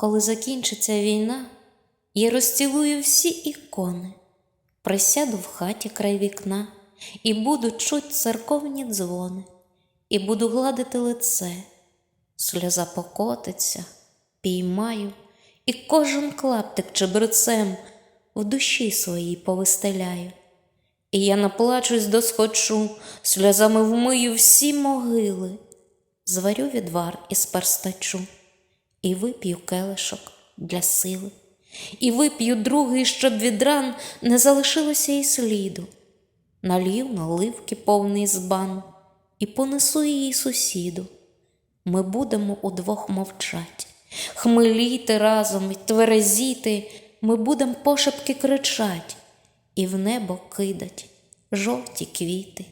Коли закінчиться війна, я розцілую всі ікони, присяду в хаті край вікна і буду чуть церковні дзвони, і буду гладити лице, сльоза покотиться, піймаю, і кожен клаптик чебрецем в душі своїй повистеляю. І я наплачусь досхочу, сльозами вмию всі могили, зварю відвар із перстачу, і вип'ю келишок для сили, і вип'ю другий, щоб від ран не залишилося і сліду. Налів наливки повний збан і понесу її сусіду. Ми будемо удвох мовчать, хмеліти разом й тверезіти, ми будем пошепки кричать. І в небо кидать жовті квіти,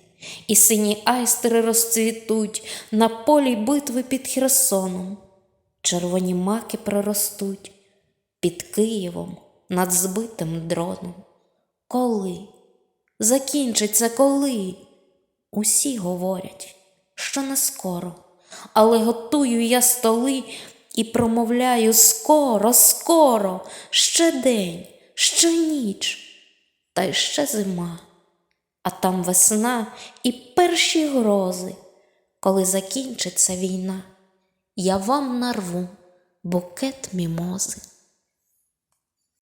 і сині айстри розцвітуть на полі битви під Херсоном, червоні маки проростуть під Києвом над збитим дроном. Коли? Закінчиться коли? Усі говорять, що не скоро, але готую я столи і промовляю скоро, скоро, ще день, ще ніч, та й ще зима, а там весна і перші грози. Коли закінчиться війна, я вам нарву букет мімози.